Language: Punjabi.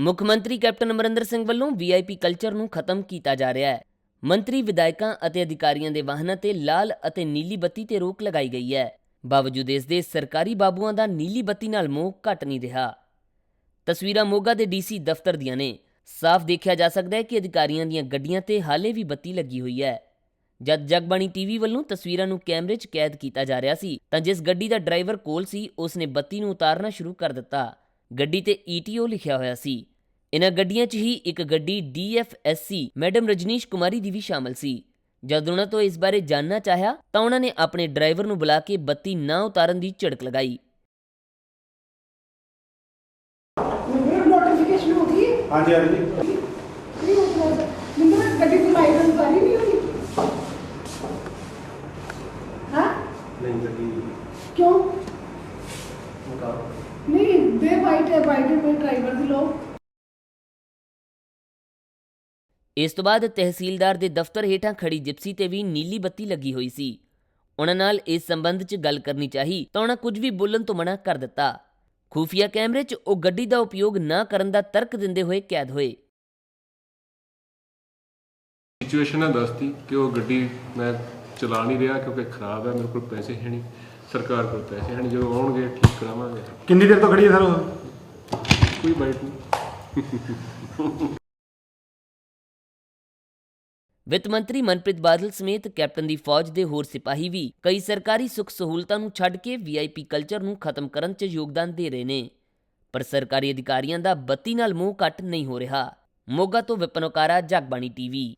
ਮੁੱਖ ਮੰਤਰੀ ਕੈਪਟਨ ਅਮਰਿੰਦਰ ਸਿੰਘ ਵੱਲੋਂ ਵੀਆਈਪੀ ਕਲਚਰ ਨੂੰ ਖਤਮ ਕੀਤਾ ਜਾ ਰਿਹਾ ਹੈ। ਮੰਤਰੀ, ਵਿਧਾਇਕਾਂ ਅਤੇ ਅਧਿਕਾਰੀਆਂ ਦੇ ਵਾਹਨਾਂ ਤੇ ਲਾਲ ਅਤੇ ਨੀਲੀ ਬੱਤੀ ਤੇ ਰੋਕ ਲਗਾਈ ਗਈ ਹੈ। ਬਾਵਜੂਦ ਇਸ ਦੇ ਸਰਕਾਰੀ ਬਾਬੂਆਂ ਦਾ ਨੀਲੀ ਬੱਤੀ ਨਾਲ ਮੋਹ ਘਟ ਨਹੀਂ ਰਿਹਾ। ਤਸਵੀਰਾਂ ਮੋਗਾ ਦੇ ਡੀਸੀ ਦਫ਼ਤਰ ਦੀਆਂ ਨੇ। ਸਾਫ਼ ਦੇਖਿਆ ਜਾ ਸਕਦਾ ਹੈ ਕਿ ਅਧਿਕਾਰੀਆਂ ਦੀਆਂ ਗੱਡੀਆਂ ਤੇ ਹਾਲੇ ਵੀ ਬੱਤੀ ਲੱਗੀ ਹੋਈ ਹੈ। ਜਦ ਜਗਬਾਣੀ ਟੀਵੀ ਵੱਲੋਂ ਤਸਵੀਰਾਂ ਨੂੰ ਕੈਮਰੇ 'ਚ ਕੈਦ ਕੀਤਾ ਜਾ ਰਿਹਾ ਸੀ, ਤਾਂ ਜਿਸ ਗੱਡੀ ਦਾ ਡਰਾਈਵਰ ਕੋਲ ਸੀ ਉਸ ਨੇ ਬੱਤੀ ਨੂੰ ਉਤਾਰਨਾ ਸ਼ੁਰੂ ਕਰ ਦਿੱਤਾ। ਗੱਡੀ ਤੇ ਈਟੀਓ ਲਿਖਿਆ ਹੋਇਆ ਸੀ। ਇਨ੍ਹਾਂ ਗੱਡੀਆਂ 'ਚ ਹੀ ਇੱਕ ਗੱਡੀ ਡੀਐਫਐਸਸੀ ਮੈਡਮ ਰਜਨੀਸ਼ ਕੁਮਾਰੀ ਦੀ ਵੀ ਸ਼ਾਮਲ ਸੀ। ਜਦ ਉਹਨਾਂ ਤੋਂ ਇਸ ਬਾਰੇ ਜਾਨਣਾ ਚਾਹਿਆ ਤਾਂ ਉਹਨਾਂ ਨੇ ਆਪਣੇ ਡਰਾਈਵਰ ਨੂੰ ਬੁਲਾ ਕੇ ਬੱਤੀ ਨਾ ਉਤਾਰਨ ਦੀ ਝਿੜਕ ਲਗਾਈ। ਨੋਟੀਫਿਕੇਸ਼ਨ ਹੋ ਗਈ। ਹਾਂਜੀ ਹਾਂਜੀ। ਨਹੀਂ ਹੋ ਰਿਹਾ ਮੈਨੂੰ ਗੱਡੀ ਘੁਮਾਈ ਕਰਨ ਵਾਲੀ ਨਹੀਂ ਹੋਈ। ਹਾਂ? ਨਹੀਂ ਲੱਗੀ ਕਿਉਂ? ਨਹੀਂ ਦੇ ਵਾਈਟ ਹੈ ਵਾਈਟ ਹੈ ਡਰਾਈਵਰ ਦੀ ਲੋ ਇਸ ਤੋਂ ਬਾਅਦ ਤਹਿਸੀਲਦਾਰ ਦੇ ਦਫ਼ਤਰ ਹੇਠਾਂ ਖੜੀ ਜਿਪਸੀ ਤੇ ਵੀ ਨੀਲੀ ਬੱਤੀ ਲੱਗੀ ਹੋਈ ਸੀ। ਉਹਨਾਂ ਨਾਲ ਇਸ ਸੰਬੰਧ 'ਚ ਗੱਲ ਕਰਨੀ ਚਾਹੀ ਤਾਂ ਉਹਨਾਂ ਕੁਝ ਵੀ ਬੋਲਣ ਤੋਂ ਮਨਾ ਕਰ ਦਿੱਤਾ। ਖੂਫੀਆ ਕੈਮਰੇ 'ਚ ਉਹ ਗੱਡੀ ਦਾ ਉਪਯੋਗ ਨਾ ਕਰਨ ਦਾ ਤਰਕ ਦਿੰਦੇ ਹੋਏ ਕੈਦ ਹੋਏ। ਸਿਚੁਏਸ਼ਨ ਹੈ ਦੱਸਤੀ ਕਿ ਉਹ ਗੱਡੀ ਮੈਂ ਚਲਾ ਨਹੀਂ ਰਿਹਾ ਕਿਉਂਕਿ ਖਰਾਬ ਹੈ ਮੇਰੇ ਕੋਲ ਪੈਸੇ ਹੈ ਨਹੀਂ। ਸਰਕਾਰ ਕੋਲ ਪੈਸੇ ਹੈ ਨਹੀਂ। ਜਦੋਂ ਆਉਣਗੇ ਠੀਕ ਕਰਾਵਾਂਗੇ। ਕਿੰਨੀ ਦੇਰ ਤੋਂ ਖੜੀ ਹੈ ਸਰ ਉਹ? ਕੋਈ ਬਾਈਟ ਨਹੀਂ। ਵਿੱਤ ਮੰਤਰੀ ਮਨਪ੍ਰੀਤ ਬਾਦਲ ਸਮੇਤ ਕੈਪਟਨ ਦੀ ਫੌਜ ਦੇ ਹੋਰ ਸਿਪਾਹੀ ਵੀ ਕਈ ਸਰਕਾਰੀ ਸੁੱਖ ਸਹੂਲਤਾਂ ਨੂੰ ਛੱਡ ਕੇ ਵੀਆਈਪੀ ਕਲਚਰ ਨੂੰ ਖਤਮ ਕਰਨ 'ਚ ਯੋਗਦਾਨ ਦੇ ਰਹੇ ਨੇ। ਪਰ ਸਰਕਾਰੀ ਅਧਿਕਾਰੀਆਂ ਦਾ ਬੱਤੀ ਨਾਲ ਮੂੰਹ ਘੱਟ ਨਹੀਂ ਹੋ ਰਿਹਾ। ਮੋਗਾ ਤੋਂ ਵਿਪਨੋਕਾਰਾ ਜਗਬਾਣੀ ਟੀਵੀ।